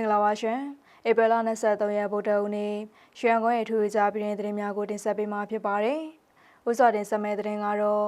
င်္ဂလာပါရှင်ဧပြီလ23ရက်ဗုဒ္ဓဦးနေ့ရွှေရန်ကုန်ရဲ့ထူးခြားပြည်တွင်သတင်းများကိုတင်ဆက်ပေးမှာဖြစ်ပါတယ်။ဥစွာတင်ဆက်မဲ့သတင်းကတော့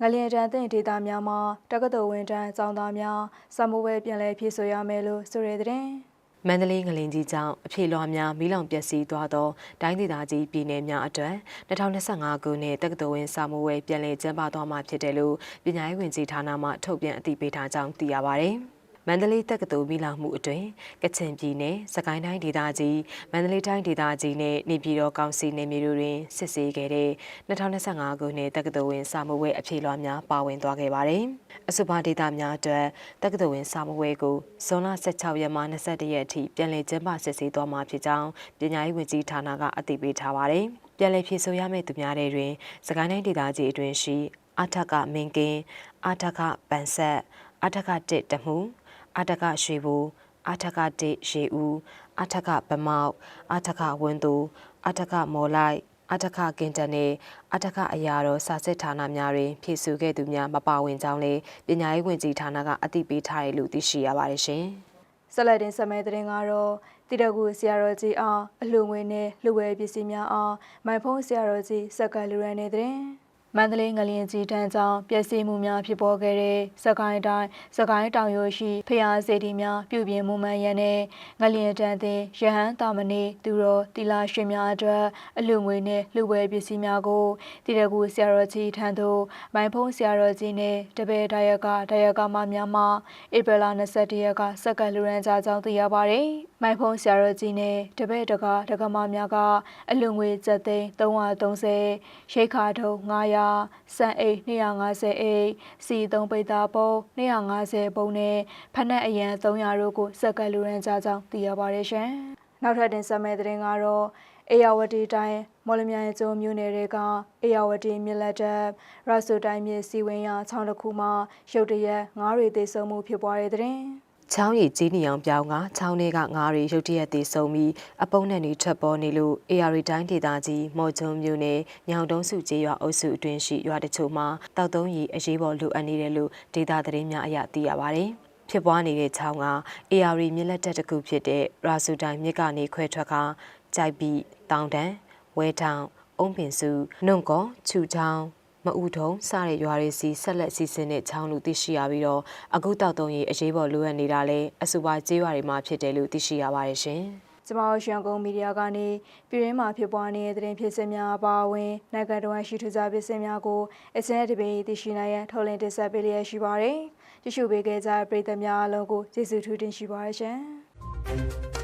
ငလျင်တန်းတင်ဒေတာများမှာတက္ကသိုလ်ဝင်တန်းကျောင်းသားများစမှုဝဲပြန်လည်ဖြည့်ဆို့ရမယ်လို့ဆိုရတဲ့သတင်း။မန္တလေးငလင်ကြီးကြောင့်အဖြေလွှာများမီးလောင်ပျက်စီးသွားသောတိုင်းဒေသကြီးပြည်နယ်များအတွက်2025ခုနှစ်တက္ကသိုလ်ဝင်စာမှုဝဲပြည်လည်ကျင်းပသွားမှာဖြစ်တယ်လို့ပညာရေးဝန်ကြီးဌာနမှထုတ်ပြန်အသိပေးထားကြောင်းသိရပါဗျ။ မန္တလေးတက္ကသိုလ်မိလောင်မှုအတွင်ကချင်ပြည်နယ်စကိုင်းတိုင်းဒေသကြီးမန္တလေးတိုင်းဒေသကြီးနဲ့နေပြည်တော်ကောင်စီနယ်မြေတို့တွင်စစ်ဆေးခဲ့တဲ့2025ခုနှစ်တက္ကသိုလ်ဝင်စာမွေးအဖြေလွှာများပါဝင်သွားခဲ့ပါတယ်။အဆိုပါဒေသများအတွက်တက္ကသိုလ်ဝင်စာမွေးကိုဇွန်လ16ရက်မှ21ရက်အထိပြန်လည်ကျင်းပစစ်ဆေးသွားမှာဖြစ်ကြောင်းပညာရေးဝန်ကြီးဌာနကအသိပေးထားပါတယ်။ပြန်လည်ဖြည့်ဆို့ရမယ့်သူများတွေတွင်စကိုင်းတိုင်းဒေသကြီးအတွင်းရှိအထက်ကမင်းကင်းအထက်ကပန်ဆက်အထက်ကတစ်တမှု အထက်ကရွှေဘူအထက်ကတိရေဦးအထက်ကဗမောက်အထက်ကဝင်းသူအထက်ကမော်လိုက်အထက်ကကင်တန်နဲ့အထကအရာတော်စာစစ်ဌာနများတွင်ဖြည့်ဆူခဲ့သူများမပါဝင်ကြောင်းလည်းပညာရေးဝန်ကြီးဌာနကအသိပေးထားတယ်လို့သိရှိရပါတယ်ရှင်။ဆက်လက်တင်ဆက်မဲ့သတင်းကတော့တိတကူဆရာတော်ကြီးအားအလှငွေနဲ့လှဝဲပစ္စည်းများအားမိုင်ဖုံးဆရာတော်ကြီးစက်ကလူရန်နေတဲ့သတင်း မန္တလေးငလျင်ကြီးတန်းကြောင့်ပျက်စီးမှုများဖြစ်ပေါ်ခဲ့တဲ့စကိုင်းတိုင်းစကိုင်းတောင်ရိုးရှိဖျားစေတီများပြုပြင်မှုမှန်ရန်နဲ့ငလျင်တန်းသည်ရဟန်းတာမဏေသူတော်တီလာရှင်များအတွက်အလူငွေနဲ့လှဝဲပစ္စည်းများကိုတိရကူဆရာတော်ကြီးထံသို့မိုင်ဖုံးဆရာတော်ကြီးနဲ့တပည့်တရားကတရားကမများမှဧပြီလ21ရက်ကစက်ကလူရန်ကြကြောင်းသိရပါတယ်။မိုင်ဖုံးဆရာတော်ကြီးနဲ့တပည့်တကာတက္ကမများကအလူငွေကျပ်သိန်း330ရိတ်ခါထုံ900စံအိတ်250အိတ်စီ3ပိတ်သားပုံ250ပုံနဲ့ဖက်နှက်အရန်300တို့ကိုစက်ကလူရန်ကြကြောင်းသိရပါတယ်ရှင်။နောက်ထပ်တင်ဆက်မယ့်သတင်းကတော့အေယာဝတီတိုင်းမော်လမြိုင်ကျုံမြို့နယ်တွေကအေယာဝတီမြစ်လက်တက်ရဆူတိုင်းမြစ်စီဝင်းရချောင်းတစ်ခုမှာရုတ်တရက်ငားတွေသေဆုံးမှုဖြစ်ပွားတဲ့တဲ့တင်။ ချောင်းရည်ကြီးနေအောင်ပြောင်းကချောင်းတွေကငါးရီရုတ်တရက်သေးဆုံးပြီးအပုံနဲ့နေထွက်ပေါ်နေလို့ AR တိုင်းဒေသကြီးမော်ကျုံမြို့နယ်ညောင်တုံးစုကျေးရွာအုပ်စုအတွင်းရှိရွာတချို့မှာတောက်သုံးရီအရေးပေါ်လိုအပ်နေတယ်လို့ဒေသသတင်းများအရသိရပါတယ်။ဖြစ်ပွားနေတဲ့ချောင်းက AR မြစ်လက်တက်တစ်ခုဖြစ်တဲ့ရာစုတိုင်းမြစ်ကနေခွဲထွက်ကကြိုက်ပြီးတောင်တန်းဝဲထောင်အုံးပင်စုနှုံကောချူချောင်း မအူထုံစတဲ့ရွာတွေစီဆက်လက်စီစဉ်တဲ့ချောင်းလို့သိရှိရပြီးတော့အခုတောက်တုံးရီအရေးပေါ်လိုအပ်နေတာလဲအဆိုပါကျေးရွာတွေမှာဖြစ်တယ်လို့သိရှိရပါတယ်ရှင်။ကျမတို့ရှန်ကုန်မီဒီယာကနေပြည်ရင်းမှာဖြစ်ပွားနေတဲ့သတင်းဖြစ်စဉ်များအပါအဝင်နိုင်ငံတော်ရှိထူးခြားဖြစ်စဉ်များကိုအစင်းတပေသိရှိနိုင်ရန်ထုတ်လင်းတင်ဆက်ပေးလျက်ရှိပါတယ်။ကြည့်ရှုပေးကြတဲ့ပရိသတ်များအားလုံးကိုကျေးဇူးထူးတင်ရှိပါတယ်ရှင်။